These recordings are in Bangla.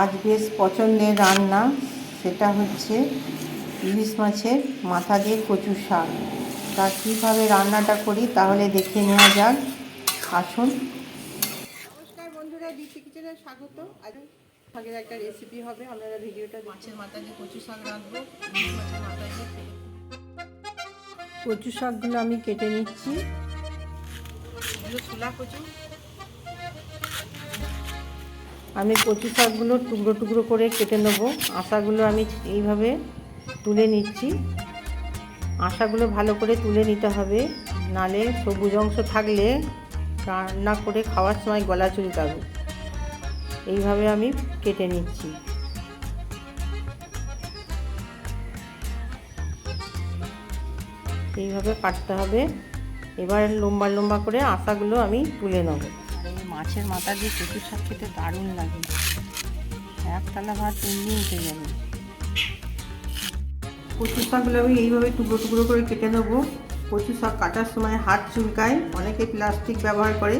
আজ বেশ পছন্দের রান্না সেটা হচ্ছে ইলিশ মাছের মাথা দিয়ে কচু শাক। তা কীভাবে রান্নাটা করি তাহলে দেখে নেওয়া যাক। আসুন। নমস্কার বন্ধুরা দীপ্তি কিচেনে স্বাগত। আজ শাকের একটা রেসিপি হবে আপনারা ভিডিওটা মাছের মাথা দিয়ে কচু শাক ইলিশ মাছের মাথা দিয়ে কচু শাকগুলো আমি কেটে নিচ্ছি। এগুলো ছোলা কচু আমি কচু শাকগুলো টুকরো টুকরো করে কেটে নেব। আশাগুলো আমি এইভাবে তুলে নিচ্ছি। আশাগুলো ভালো করে তুলে নিতে হবে। নালে সবুজ অংশ থাকলে রান্না করে খাওয়ার সময় গলা চুলকাবে। এইভাবে আমি কেটে নিচ্ছি। এইভাবে কাটতে হবে। এবার লম্বা লম্বা করে আশাগুলো আমি তুলে নেব। মাছের মাথা দিয়ে কচু শাক খেতে দারুণ লাগে। এক থালা ভাত এমনি উঠে যাবে। কচু শাকগুলো আমি এইভাবে টুকরো টুকরো করে কেটে নেব। কচু শাক কাটার সময় হাত চুলকায়। অনেকে প্লাস্টিক ব্যবহার করে,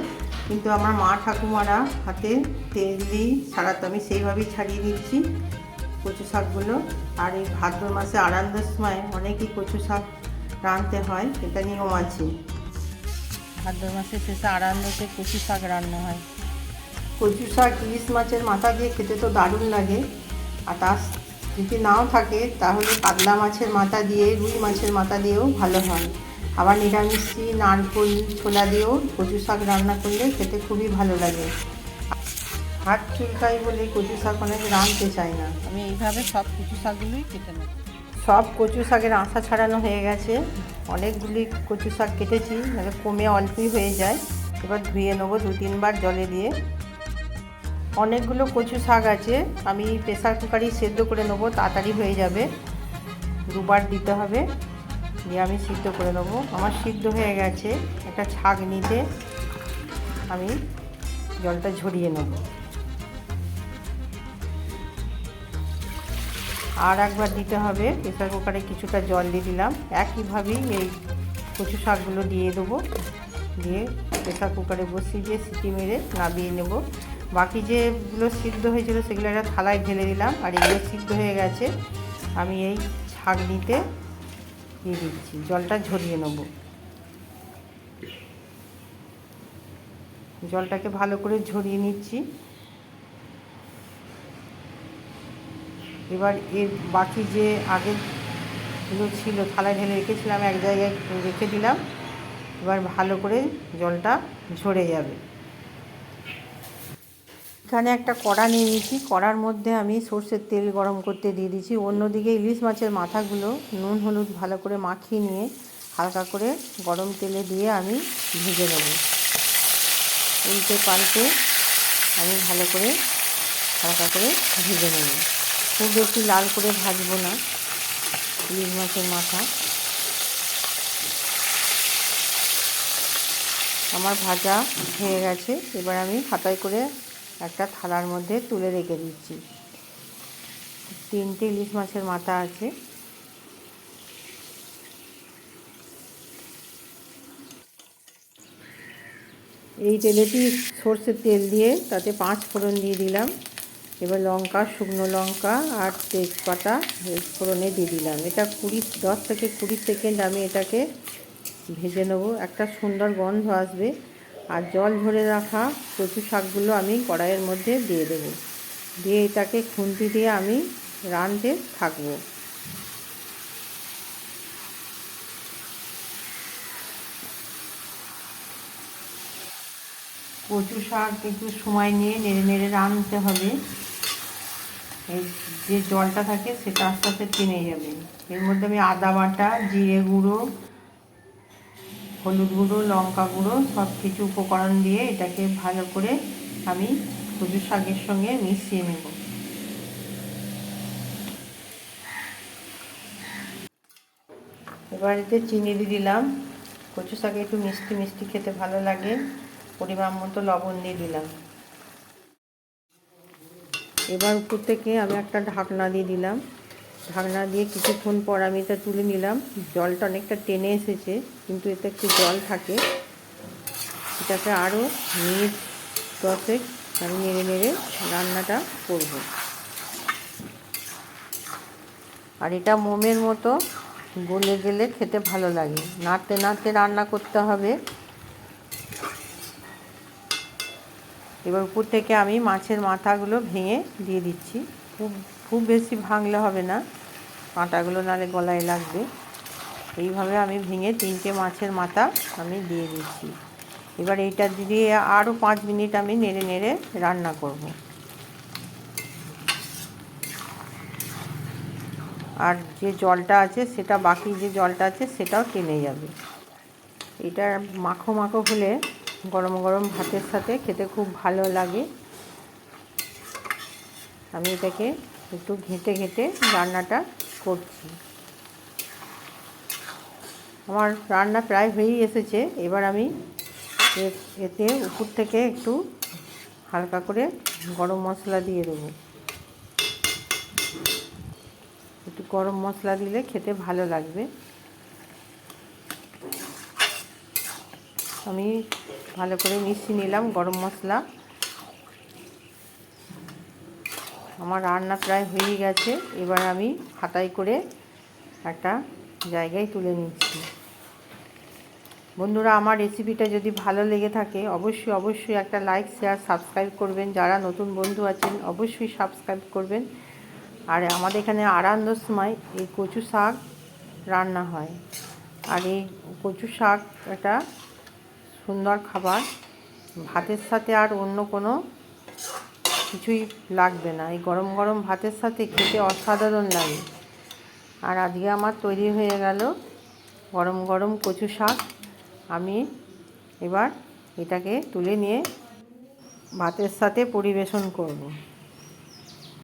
কিন্তু আমার মা ঠাকুমারা হাতে তেল দিই ছাড়াতে আমি সেইভাবেই ছাড়িয়ে দিচ্ছি কচু শাকগুলো। আর এই ভাদ্র মাসে আরান্দার সময় অনেকেই কচু শাক রাঁধতে হয়, এটা নিয়ম আছে ভাদ্র মাসের শেষে আরান্দাতে কচু শাক রান্না হয়। কচু শাক ইলিশ মাছের মাথা দিয়ে খেতে তো দারুণ লাগে। আর তার যদি নাও থাকে তাহলে কাতলা মাছের মাথা দিয়ে রুই মাছের মাথা দিয়েও ভালো হয়। আবার নিরামিষি নারকোল ছোলা দিয়েও কচু শাক রান্না করলে খেতে খুবই ভালো লাগে। হাত চুলকাই বলে কচু শাক অনেক রাঁধতে চায় না। আমি এইভাবে সব কচু শাকগুলোই কেটে নেব। সব কচু শাকের আঁশা ছাড়ানো হয়ে গেছে। অনেকগুলি কচু শাক কেটেছি মানে কমে অল্পই হয়ে যায়। এবার ধুয়ে নেব দু তিনবার জলে দিয়ে। অনেকগুলো কচু শাক আছে, আমি প্রেসার কুকারই সেদ্ধ করে নেব, তাড়াতাড়ি হয়ে যাবে। দুবার দিতে হবে, দিয়ে আমি সিদ্ধ করে নেব। আমার সিদ্ধ হয়ে গেছে, একটা ছাগ নিতে আমি জলটা ঝরিয়ে নেব। আর একবার দিতে হবে। প্রেসার কুকারে কিছুটা জল দিয়ে দিলাম। একইভাবেই এই কচু শাকগুলো দিয়ে দেবো। দিয়ে প্রেসার কুকারে বসিয়ে দিয়ে সিটি মেরে নাবিয়ে নেব। বাকি যেগুলো সিদ্ধ হয়েছিল সেগুলো একটা থালায় ঢেলে দিলাম। আর এগুলো সিদ্ধ হয়ে গেছে। আমি এই ছাগনিতে দিয়ে দিচ্ছি। জলটা ঝরিয়ে নেব। জলটাকে ভালো করে ঝরিয়ে নিচ্ছি। এবার এর বাকি যে আগেগুলো ছিল, থালায় ঢেলে রেখেছিলাম, এক জায়গায় রেখে দিলাম। এবার ভালো করে জলটা ঝরে যাবে। এখানে একটা কড়া নিয়ে নিয়েছি। কড়ার মধ্যে আমি সর্ষের তেল গরম করতে দিয়ে দিয়েছি। অন্যদিকে ইলিশ মাছের মাথাগুলো নুন, হলুদ ভালো করে মাখিয়ে নিয়ে হালকা করে গরম তেলে দিয়ে আমি ভেজে নেব। উল্টে পাল্টে আমি ভালো করে হালকা করে ভেজে নেব। খুব বেশি লাল করে ভাজবো না ইলিশ মাছের মাথা। আমার ভাজা হয়ে গেছে, এবার আমি হাতায় করে একটা থালার মধ্যে তুলে রেখে দিচ্ছি। তিনটে ইলিশ মাছের মাথা আছে। এই তেলেটি সর্ষের তেল দিয়ে, তাতে পাঁচ ফোড়ন দিয়ে দিলাম। এবার লঙ্কা, শুকনো লঙ্কা আর তেজপাতা ফোড়নে দিয়ে দিলাম। এটা কুড়ি, দশ থেকে কুড়ি সেকেন্ড আমি এটাকে ভেজে নেব। একটা সুন্দর গন্ধ আসবে। আর জল ভরে রাখা কচু শাকগুলো আমি কড়াইয়ের মধ্যে দিয়ে দেবো। দিয়ে এটাকে খুন্তি দিয়ে আমি রাঁধতে থাকব। কচু শাক একটু সময় নিয়ে নেড়ে নেড়ে রাঁধতে হবে। যে জলটা থাকে সেটা আস্তে আস্তে টেনে যাবে। এর মধ্যে আমি আদা বাটা, জিরে গুঁড়ো, হলুদ গুঁড়ো, লঙ্কা গুঁড়ো সব কিছু উপকরণ দিয়ে এটাকে ভালো করে আমি কচু শাকের সঙ্গে মিশিয়ে নেব। এবার এতে চিনি দিয়ে দিলাম। কচু শাকে একটু মিষ্টি মিষ্টি খেতে ভালো লাগে। পরিমাণ মতো লবণ দিয়ে দিলাম। এবার উপর থেকে আমি একটা ঢাকনা দিয়ে দিলাম। ঢাকনা দিয়ে কিছুক্ষণ পর আমি এটা তুলে নিলাম। জলটা অনেকটা টেনে এসেছে, কিন্তু এতে একটু জল থাকে। এটাকে আরও মিনিট দশেক আমি নেড়ে নেড়ে রান্নাটা করব। আর এটা মোমের মতো গলে গেলে খেতে ভালো লাগে। নাড়তে নাড়তে রান্না করতে হবে। এবার উপর থেকে আমি মাছের মাথাগুলো ভেঙে দিয়ে দিচ্ছি। খুব খুব বেশি ভাঙলে হবে না কাঁটাগুলো নালে গলায় লাগবে। এইভাবে আমি ভেঙে তিনটে মাছের মাথা আমি দিয়ে দিচ্ছি। এবার এইটা দিয়ে আরও পাঁচ মিনিট আমি নেড়ে নেড়ে রান্না করব। আর যে জলটা আছে, সেটা বাকি যে জলটা আছে, সেটাও টেনে যাবে। এটা মাখো মাখো হলে গরম গরম ভাতের সাথে খেতে খুব ভালো লাগে। আমি এটাকে একটু ঘেঁটে ঘেঁটে রান্নাটা করছি। আমার রান্না প্রায় হয়েই এসেছে। এবার আমি এতে উপর থেকে একটু হালকা করে গরম মশলা দিয়ে দেবো। একটু গরম মশলা দিলে খেতে ভালো লাগবে। আমি ভালো করে মিশিয়ে নিলাম গরম মশলা। আমার রান্না প্রায় হয়ে গেছে। এবার আমি হাতাই করে একটা জায়গায় তুলে নিচ্ছি। বন্ধুরা, আমার রেসিপিটা যদি ভালো লেগে থাকে, অবশ্যই অবশ্যই একটা লাইক, শেয়ার, সাবস্ক্রাইব করবেন। যারা নতুন বন্ধু আছেন, অবশ্যই সাবস্ক্রাইব করবেন। আর আমাদের এখানে আরান্দর সময় এই কচু শাক রান্না হয়। আর এই কচু শাক একটা সুন্দর খাবার। ভাতের সাথে আর অন্য কোনো কিছুই লাগবে না। এই গরম গরম ভাতের সাথে খেতে অসাধারণ লাগে। আর আজকে আমার তৈরি হয়ে গেল গরম গরম কচু শাক। আমি এবার এটাকে তুলে নিয়ে ভাতের সাথে পরিবেশন করব।